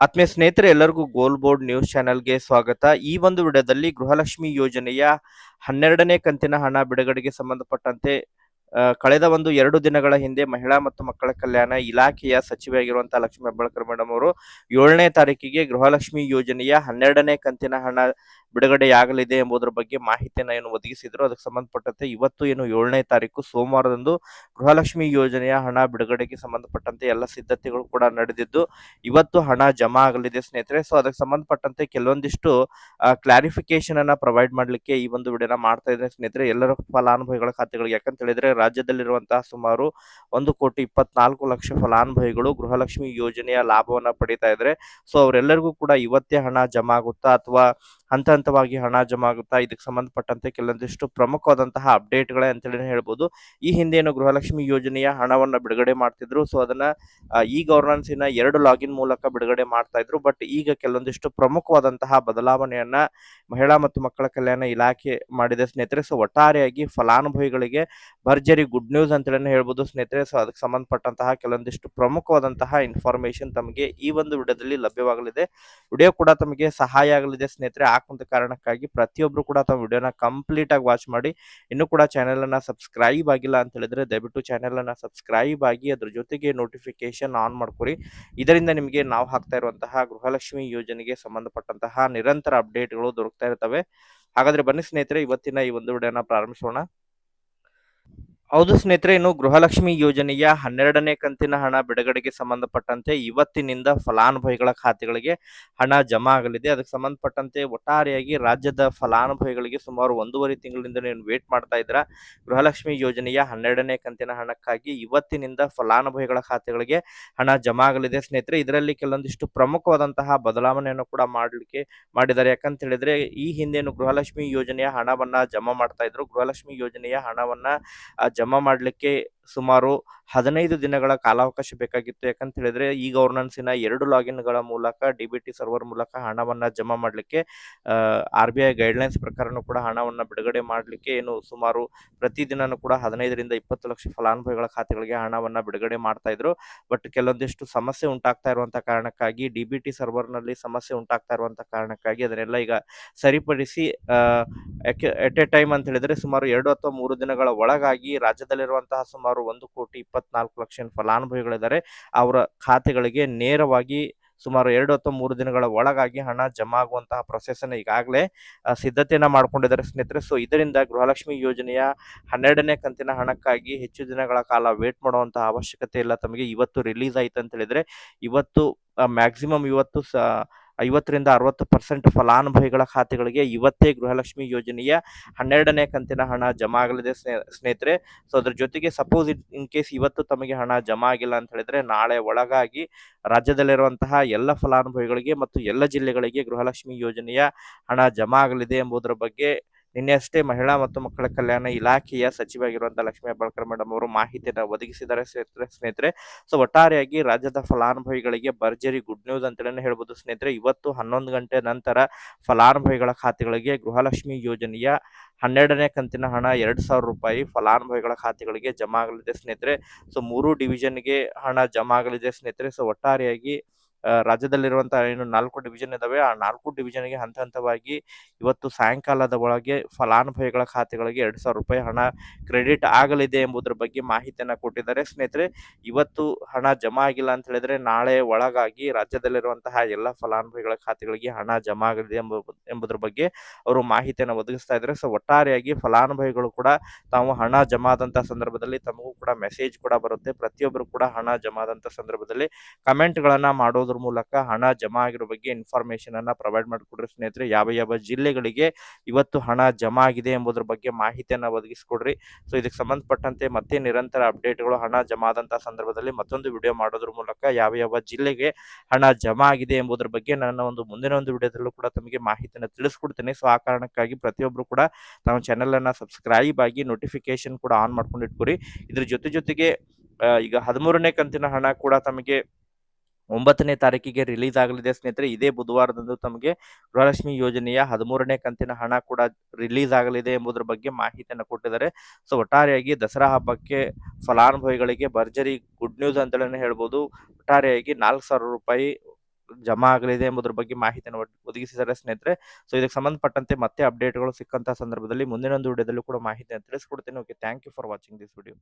ಆತ್ಮೀಯ ಸ್ನೇಹಿತರೆ, ಎಲ್ಲರಿಗೂ ಗೋಲ್ ಬೋರ್ಡ್ ನ್ಯೂಸ್ ಚಾನೆಲ್ಗೆ ಸ್ವಾಗತ. ಈ ಒಂದು ವಿಡಿಯೋದಲ್ಲಿ ಗೃಹಲಕ್ಷ್ಮಿ ಯೋಜನೆಯ ಹನ್ನೆರಡನೇ ಕಂತಿನ ಹಣ ಬಿಡುಗಡೆಗೆ ಸಂಬಂಧಪಟ್ಟಂತೆ ಕಳೆದ ಒಂದು ಎರಡು ದಿನಗಳ ಹಿಂದೆ ಮಹಿಳಾ ಮತ್ತು ಮಕ್ಕಳ ಕಲ್ಯಾಣ ಇಲಾಖೆಯ ಸಚಿವೆಯಾಗಿರುವಂತಹ ಲಕ್ಷ್ಮೀ ಹೆಬ್ಬಾಳ್ಕರ್ ಮೇಡಮ್ ಅವರು ಏಳನೇ ತಾರೀಕಿಗೆ ಗೃಹಲಕ್ಷ್ಮಿ ಯೋಜನೆಯ ಹನ್ನೆರಡನೇ ಕಂತಿನ ಹಣ ಬಿಡುಗಡೆಯಾಗಲಿದೆ ಎಂಬುದರ ಬಗ್ಗೆ ಮಾಹಿತಿಯನ್ನು ಏನು ಒದಗಿಸಿದ್ರು? ಅದಕ್ಕೆ ಸಂಬಂಧಪಟ್ಟಂತೆ ಇವತ್ತು ಏನು ಏಳನೇ ತಾರೀಕು, ಸೋಮವಾರದಂದು ಗೃಹಲಕ್ಷ್ಮಿ ಯೋಜನೆಯ ಹಣ ಬಿಡುಗಡೆಗೆ ಸಂಬಂಧಪಟ್ಟಂತೆ ಎಲ್ಲ ಸಿದ್ಧತೆಗಳು ಕೂಡ ನಡೆದಿದ್ದು, ಇವತ್ತು ಹಣ ಜಮಾ ಆಗಲಿದೆ ಸ್ನೇಹಿತರೆ. ಸೊ ಅದಕ್ಕೆ ಸಂಬಂಧಪಟ್ಟಂತೆ ಕೆಲವೊಂದಿಷ್ಟು ಕ್ಲಾರಿಫಿಕೇಶನ್ ಅನ್ನ ಪ್ರೊವೈಡ್ ಮಾಡಲಿಕ್ಕೆ ಈ ಒಂದು ವಿಡಿಯೋನ ಮಾಡ್ತಾ ಇದ್ದೇನೆ ಸ್ನೇಹಿತರೆ. ಎಲ್ಲರ ಫಲಾನುಭವಿಗಳ ಖಾತೆಗಳಿಗೆ ಯಾಕಂತ ಹೇಳಿದ್ರೆ ರಾಜ್ಯದಲ್ಲಿರುವಂತಹ ಸುಮಾರು ಒಂದು ಕೋಟಿ ಇಪ್ಪತ್ನಾಲ್ಕು ಲಕ್ಷ ಫಲಾನುಭವಿಗಳು ಗೃಹಲಕ್ಷ್ಮಿ ಯೋಜನೆಯ ಲಾಭವನ್ನ ಪಡಿತಾ ಇದ್ರೆ. ಸೊ ಅವರೆಲ್ಲರಿಗೂ ಕೂಡ ಇವತ್ತೇ ಹಣ ಜಮಾ ಆಗುತ್ತಾ ಅಥವಾ ಹಂತ ಹಂತವಾಗಿ ಹಣ ಜಮಾ ಆಗುತ್ತಾ, ಇದಕ್ಕೆ ಸಂಬಂಧಪಟ್ಟಂತೆ ಕೆಲವೊಂದಿಷ್ಟು ಪ್ರಮುಖವಾದಂತಹ ಅಪ್ಡೇಟ್ಗಳೇ ಅಂತೇಳಿ ಹೇಳ್ಬೋದು. ಈ ಹಿಂದೆ ಏನು ಗೃಹಲಕ್ಷ್ಮಿ ಯೋಜನೆಯ ಹಣವನ್ನ ಬಿಡುಗಡೆ ಮಾಡ್ತಿದ್ರು. ಸೊ ಅದನ್ನ ಈ ಈ ಗವರ್ನೆನ್ಸಿನ ಎರಡು ಲಾಗಿನ್ ಮೂಲಕ ಬಿಡುಗಡೆ ಮಾಡ್ತಾ ಇದ್ರು. ಬಟ್ ಈಗ ಕೆಲವೊಂದಿಷ್ಟು ಪ್ರಮುಖವಾದಂತಹ ಬದಲಾವಣೆಯನ್ನ ಮಹಿಳಾ ಮತ್ತು ಮಕ್ಕಳ ಕಲ್ಯಾಣ ಇಲಾಖೆ ಮಾಡಿದೆ ಸ್ನೇಹಿತರೆ. ಸೊ ಒಟ್ಟಾರೆಯಾಗಿ ಫಲಾನುಭವಿಗಳಿಗೆ ಭರ್ಜರಿ ಗುಡ್ ನ್ಯೂಸ್ ಅಂತೇಳಿ ಹೇಳ್ಬೋದು ಸ್ನೇಹಿತರೆ. ಸೊ ಅದಕ್ಕೆ ಸಂಬಂಧಪಟ್ಟಂತಹ ಕೆಲವೊಂದಿಷ್ಟು ಪ್ರಮುಖವಾದಂತಹ ಇನ್ಫಾರ್ಮೇಶನ್ ತಮಗೆ ಈ ಒಂದು ವಿಡಿಯೋದಲ್ಲಿ ಲಭ್ಯವಾಗಲಿದೆ. ವಿಡಿಯೋ ಕೂಡ ತಮಗೆ ಸಹಾಯ ಆಗಲಿದೆ ಸ್ನೇಹಿತರೆ. ಹಾಕುವಂತ ಕಾರಣಕ್ಕಾಗಿ ಪ್ರತಿಯೊಬ್ರು ಕೂಡ ತಮ್ಮ ವಿಡಿಯೋನ ಕಂಪ್ಲೀಟ್ ಆಗಿ ವಾಚ್ ಮಾಡಿ. ಇನ್ನು ಕೂಡ ಚಾನೆಲ್ ಅನ್ನ ಸಬ್ಸ್ಕ್ರೈಬ್ ಆಗಿಲ್ಲ ಅಂತ ಹೇಳಿದ್ರೆ ದಯವಿಟ್ಟು ಚಾನೆಲ್ ಅನ್ನ ಸಬ್ಸ್ಕ್ರೈಬ್ ಆಗಿ ಅದ್ರ ಜೊತೆಗೆ ನೋಟಿಫಿಕೇಶನ್ ಆನ್ ಮಾಡ್ಕೊರಿ. ಇದರಿಂದ ನಿಮಗೆ ನಾವು ಹಾಕ್ತಾ ಇರುವಂತಹ ಗೃಹಲಕ್ಷ್ಮಿ ಯೋಜನೆಗೆ ಸಂಬಂಧಪಟ್ಟಂತಹ ನಿರಂತರ ಅಪ್ಡೇಟ್ಗಳು ದೊರಕ್ತಾ ಇರ್ತವೆ. ಹಾಗಾದ್ರೆ ಬನ್ನಿ ಸ್ನೇಹಿತರೆ, ಇವತ್ತಿನ ಈ ಒಂದು ವಿಡಿಯೋನ ಪ್ರಾರಂಭಿಸೋಣ. ಹೌದು ಸ್ನೇಹಿತರೆ, ಇನ್ನು ಗೃಹಲಕ್ಷ್ಮಿ ಯೋಜನೆಯ ಹನ್ನೆರಡನೇ ಕಂತಿನ ಹಣ ಬಿಡುಗಡೆಗೆ ಸಂಬಂಧಪಟ್ಟಂತೆ ಇವತ್ತಿನಿಂದ ಫಲಾನುಭವಿಗಳ ಖಾತೆಗಳಿಗೆ ಹಣ ಜಮಾ ಆಗಲಿದೆ. ಅದಕ್ಕೆ ಸಂಬಂಧಪಟ್ಟಂತೆ ಒಟ್ಟಾರೆಯಾಗಿ ರಾಜ್ಯದ ಫಲಾನುಭವಿಗಳಿಗೆ ಸುಮಾರು ಒಂದೂವರೆ ತಿಂಗಳಿಂದ ನೀವು ವೇಟ್ ಮಾಡ್ತಾ ಇದ್ದೀರಾ? ಗೃಹಲಕ್ಷ್ಮಿ ಯೋಜನೆಯ ಹನ್ನೆರಡನೇ ಕಂತಿನ ಹಣಕ್ಕಾಗಿ ಇವತ್ತಿನಿಂದ ಫಲಾನುಭವಿಗಳ ಖಾತೆಗಳಿಗೆ ಹಣ ಜಮಾ ಆಗಲಿದೆ ಸ್ನೇಹಿತರೆ. ಇದರಲ್ಲಿ ಕೆಲವೊಂದಿಷ್ಟು ಪ್ರಮುಖವಾದಂತಹ ಬದಲಾವಣೆಯನ್ನು ಕೂಡ ಮಾಡಲಿಕ್ಕೆ ಮಾಡಿದ್ದಾರೆ. ಯಾಕಂತ ಹೇಳಿದ್ರೆ, ಈ ಹಿಂದೇನು ಗೃಹಲಕ್ಷ್ಮಿ ಯೋಜನೆಯ ಹಣವನ್ನ ಜಮಾ ಮಾಡ್ತಾ ಇದ್ರು. ಗೃಹಲಕ್ಷ್ಮಿ ಯೋಜನೆಯ ಹಣವನ್ನ ಜಮಾ ಮಾಡಲಿಕ್ಕೆ ಸುಮಾರು ಹದಿನೈದು ದಿನಗಳ ಕಾಲಾವಕಾಶ ಬೇಕಾಗಿತ್ತು. ಯಾಕಂತ ಹೇಳಿದ್ರೆ ಈ ಗವರ್ನೆನ್ಸಿನ ಎರಡು ಲಾಗಿನ್ಗಳ ಮೂಲಕ, ಡಿ ಬಿ ಟಿ ಸರ್ವರ್ ಮೂಲಕ ಹಣವನ್ನ ಜಮಾ ಮಾಡಲಿಕ್ಕೆ ಆರ್ ಬಿ ಐ ಗೈಡ್ಲೈನ್ಸ್ ಪ್ರಕಾರನೂ ಕೂಡ ಹಣವನ್ನ ಬಿಡುಗಡೆ ಮಾಡಲಿಕ್ಕೆ ಏನು ಸುಮಾರು ಪ್ರತಿದಿನನೂ ಕೂಡ ಹದಿನೈದರಿಂದ ಇಪ್ಪತ್ತು ಲಕ್ಷ ಫಲಾನುಭವಿಗಳ ಖಾತೆಗಳಿಗೆ ಹಣವನ್ನ ಬಿಡುಗಡೆ ಮಾಡ್ತಾ ಇದ್ರು. ಬಟ್ ಕೆಲವೊಂದಿಷ್ಟು ಸಮಸ್ಯೆ ಉಂಟಾಗ್ತಾ ಇರುವಂತ ಕಾರಣಕ್ಕಾಗಿ, ಡಿ ಬಿ ಟಿ ಸರ್ವರ್ನಲ್ಲಿ ಸಮಸ್ಯೆ ಉಂಟಾಗ್ತಾ ಇರುವಂತ ಕಾರಣಕ್ಕಾಗಿ ಅದನ್ನೆಲ್ಲ ಈಗ ಸರಿಪಡಿಸಿ ಎಟ್ ಎ ಟೈಮ್ ಅಂತ ಹೇಳಿದ್ರೆ ಸುಮಾರು ಎರಡು ಅಥವಾ ಮೂರು ದಿನಗಳ ಒಳಗಾಗಿ ರಾಜ್ಯದಲ್ಲಿರುವಂತಹ ಸುಮಾರು ಒಂದು ಕೋಟಿ ಇಪ್ಪತ್ನಾಲ್ಕು ಲಕ್ಷ ಫಲಾನುಭವಿಗಳಿದ್ದಾರೆ. ಅವರ ಖಾತೆಗಳಿಗೆ ನೇರವಾಗಿ ಸುಮಾರು ಎರಡು ಅಥವಾ ಮೂರು ದಿನಗಳ ಒಳಗಾಗಿ ಹಣ ಜಮಾ ಆಗುವಂತಹ ಪ್ರೊಸೆಸ್ ಅನ್ನು ಈಗಾಗಲೇ ಸಿದ್ಧತೆಯನ್ನ ಮಾಡ್ಕೊಂಡಿದ್ದಾರೆ ಸ್ನೇಹಿತರೆ. ಸೊ ಇದರಿಂದ ಗೃಹಲಕ್ಷ್ಮಿ ಯೋಜನೆಯ ಹನ್ನೆರಡನೇ ಕಂತಿನ ಹಣಕ್ಕಾಗಿ ಹೆಚ್ಚು ದಿನಗಳ ಕಾಲ ವೇಟ್ ಮಾಡುವಂತಹ ಅವಶ್ಯಕತೆ ಇಲ್ಲ. ತಮಗೆ ಇವತ್ತು ರಿಲೀಸ್ ಆಯ್ತು ಅಂತ ಹೇಳಿದ್ರೆ, ಇವತ್ತು ಮ್ಯಾಕ್ಸಿಮಮ್ ಇವತ್ತು ಸ ಐವತ್ತರಿಂದ ಅರವತ್ತು ಪರ್ಸೆಂಟ್ ಫಲಾನುಭವಿಗಳ ಖಾತೆಗಳಿಗೆ ಇವತ್ತೇ ಗೃಹಲಕ್ಷ್ಮಿ ಯೋಜನೆಯ ಹನ್ನೆರಡನೇ ಕಂತಿನ ಹಣ ಜಮಾ ಆಗಲಿದೆ ಸ್ನೇ- ಸ್ನೇಹಿತರೆ. ಸೊ ಅದ್ರ ಜೊತೆಗೆ ಸಪೋಸ್ ಇನ್ ಕೇಸ್ ಇವತ್ತು ತಮಗೆ ಹಣ ಜಮಾ ಆಗಿಲ್ಲ ಅಂತ ಹೇಳಿದ್ರೆ ನಾಳೆ ಒಳಗಾಗಿ ರಾಜ್ಯದಲ್ಲಿರುವಂತಹ ಎಲ್ಲ ಫಲಾನುಭವಿಗಳಿಗೆ ಮತ್ತು ಎಲ್ಲ ಜಿಲ್ಲೆಗಳಿಗೆ ಗೃಹಲಕ್ಷ್ಮಿ ಯೋಜನೆಯ ಹಣ ಜಮಾ ಆಗಲಿದೆ ಎಂಬುದರ ಬಗ್ಗೆ ನಿನ್ನೆ ಅಷ್ಟೇ ಮಹಿಳಾ ಮತ್ತು ಮಕ್ಕಳ ಕಲ್ಯಾಣ ಇಲಾಖೆಯ ಸಚಿವರಾಗಿರುವಂತಹ ಲಕ್ಷ್ಮೀ ಹೆಬ್ಬಾಳ್ಕರ್ ಮೇಡಮ್ ಅವರು ಮಾಹಿತಿಯನ್ನು ಒದಗಿಸಿದ್ದಾರೆ ಸ್ನೇಹಿತರೆ ಸೊ ಒಟ್ಟಾರೆಯಾಗಿ ರಾಜ್ಯದ ಫಲಾನುಭವಿಗಳಿಗೆ ಭರ್ಜರಿ ಗುಡ್ ನ್ಯೂಸ್ ಅಂತಲೇ ಹೇಳ್ಬೋದು ಸ್ನೇಹಿತರೆ. ಇವತ್ತು ಹನ್ನೊಂದು ಗಂಟೆ ನಂತರ ಫಲಾನುಭವಿಗಳ ಖಾತೆಗಳಿಗೆ ಗೃಹಲಕ್ಷ್ಮಿ ಯೋಜನೆಯ ಹನ್ನೆರಡನೇ ಕಂತಿನ ಹಣ ಎರಡು ಸಾವಿರ ರೂಪಾಯಿ ಫಲಾನುಭವಿಗಳ ಖಾತೆಗಳಿಗೆ ಜಮಾ ಆಗಲಿದೆ ಸ್ನೇಹಿತರೆ. ಸೊ ಮೂರು ಡಿವಿಷನ್ಗೆ ಹಣ ಜಮಾ ಆಗಲಿದೆ ಸ್ನೇಹಿತರೆ. ಸೊ ಒಟ್ಟಾರೆಯಾಗಿ ರಾಜ್ಯದಲ್ಲಿರುವಂತಹ ಏನು ನಾಲ್ಕು ಡಿವಿಷನ್ ಇದಾವೆ. ಆ ನಾಲ್ಕು ಡಿವಿಷನ್ಗೆ ಹಂತ ಹಂತವಾಗಿ ಇವತ್ತು ಸಾಯಂಕಾಲದ ಒಳಗೆ ಫಲಾನುಭವಿಗಳ ಖಾತೆಗಳಿಗೆ ಎರಡು ಸಾವಿರ ರೂಪಾಯಿ ಹಣ ಕ್ರೆಡಿಟ್ ಆಗಲಿದೆ ಎಂಬುದರ ಬಗ್ಗೆ ಮಾಹಿತಿಯನ್ನ ಕೊಟ್ಟಿದ್ದಾರೆ. ಸ್ನೇಹಿತರೆ, ಇವತ್ತು ಹಣ ಜಮಾ ಆಗಿಲ್ಲ ಅಂತ ಹೇಳಿದ್ರೆ ನಾಳೆ ಒಳಗಾಗಿ ರಾಜ್ಯದಲ್ಲಿರುವಂತಹ ಎಲ್ಲ ಫಲಾನುಭವಿಗಳ ಖಾತೆಗಳಿಗೆ ಹಣ ಜಮಾ ಆಗಲಿದೆ ಎಂಬ, ಎಂಬುದರ ಬಗ್ಗೆ ಅವರು ಮಾಹಿತಿಯನ್ನು ಒದಗಿಸ್ತಾ ಇದ್ದಾರೆ. ಸೊ, ಒಟ್ಟಾರೆಯಾಗಿ ಫಲಾನುಭವಿಗಳು ಕೂಡ ತಾವು ಹಣ ಜಮಾ ಆದಂತಹ ಸಂದರ್ಭದಲ್ಲಿ ತಮಗೂ ಕೂಡ ಮೆಸೇಜ್ ಕೂಡ ಬರುತ್ತೆ. ಪ್ರತಿಯೊಬ್ಬರು ಕೂಡ ಹಣ ಜಮಾ ಆದಂತಹ ಸಂದರ್ಭದಲ್ಲಿ ಕಮೆಂಟ್ ಗಳನ್ನ ಮಾಡೋದ್ರ ಮೂಲಕ ಹಣ ಜಮಾ ಆಗಿರೋ ಬಗ್ಗೆ ಇನ್ಫಾರ್ಮೇಶನ್ ಅನ್ನ ಪ್ರೊವೈಡ್ ಮಾಡಿಕೊಡ್ರಿ ಸ್ನೇಹಿತರೆ. ಯಾವ ಯಾವ ಜಿಲ್ಲೆಗಳಿಗೆ ಇವತ್ತು ಹಣ ಜಮಾ ಆಗಿದೆ ಎಂಬುದರ ಬಗ್ಗೆ ಮಾಹಿತಿಯನ್ನ ಒದಗಿಸ್ಕೊಡ್ರಿ. ಸೊ ಇದಕ್ಕೆ ಸಂಬಂಧಪಟ್ಟಂತೆ ಮತ್ತೆ ನಿರಂತರ ಅಪ್ಡೇಟ್ಗಳು ಹಣ ಜಮಾ ಆದಂತಹ ಸಂದರ್ಭದಲ್ಲಿ ಮತ್ತೊಂದು ವಿಡಿಯೋ ಮಾಡೋದ್ರ ಮೂಲಕ ಯಾವ ಯಾವ ಜಿಲ್ಲೆಗೆ ಹಣ ಜಮಾ ಆಗಿದೆ ಎಂಬುದರ ಬಗ್ಗೆ ನನ್ನ ಒಂದು ಮುಂದಿನ ಒಂದು ವಿಡಿಯೋದಲ್ಲೂ ಕೂಡ ತಮಗೆ ಮಾಹಿತಿಯನ್ನು ತಿಳಿಸ್ಕೊಡ್ತೇನೆ. ಸೊ ಆ ಕಾರಣಕ್ಕಾಗಿ ಪ್ರತಿಯೊಬ್ಬರು ಕೂಡ ನಮ್ಮ ಚಾನೆಲ್ ಅನ್ನ ಸಬ್ಸ್ಕ್ರೈಬ್ ಆಗಿ ನೋಟಿಫಿಕೇಶನ್ ಕೂಡ ಆನ್ ಮಾಡ್ಕೊಂಡಿಟ್ಕೊರಿ ಇದ್ರ ಜೊತೆ ಜೊತೆಗೆ ಈಗ ಹದಿಮೂರನೇ ಕಂತಿನ ಹಣ ಕೂಡ ತಮಗೆ ಒಂಬತ್ತನೇ ತಾರೀಕಿಗೆ ರಿಲೀಸ್ ಆಗಲಿದೆ ಸ್ನೇಹಿತರೆ. ಇದೇ ಬುಧವಾರದಂದು ತಮಗೆ ಗೃಹಲಕ್ಷ್ಮಿ ಯೋಜನೆಯ ಹದಿಮೂರನೇ ಕಂತಿನ ಹಣ ಕೂಡ ರಿಲೀಸ್ ಆಗಲಿದೆ ಎಂಬುದರ ಬಗ್ಗೆ ಮಾಹಿತಿಯನ್ನು ಕೊಟ್ಟಿದ್ದಾರೆ. ಸೊ ಒಟ್ಟಾರೆಯಾಗಿ ದಸರಾ ಹಬ್ಬಕ್ಕೆ ಫಲಾನುಭವಿಗಳಿಗೆ ಭರ್ಜರಿ ಗುಡ್ ನ್ಯೂಸ್ ಅಂತೇಳಿ ಹೇಳ್ಬೋದು. ಒಟ್ಟಾರೆಯಾಗಿ ನಾಲ್ಕು ಸಾವಿರ ರೂಪಾಯಿ ಜಮಾ ಆಗಲಿದೆ ಎಂಬುದರ ಬಗ್ಗೆ ಮಾಹಿತಿಯನ್ನು ಒದ್- ಒದಗಿಸಿದ್ದಾರೆ ಸ್ನೇಹಿತರೆ. ಸೊ ಇದಕ್ಕೆ ಸಂಬಂಧಪಟ್ಟಂತೆ ಮತ್ತೆ ಅಪ್ಡೇಟ್ಗಳು ಸಿಕ್ಕಂತಹ ಸಂದರ್ಭದಲ್ಲಿ ಮುಂದಿನ ಒಂದು ವಿಡಿಯೋದಲ್ಲೂ ಕೂಡ ಮಾಹಿತಿಯನ್ನು ತಿಳಿಸ್ಕೊಡ್ತೀನಿ. Okay thank you for watching this video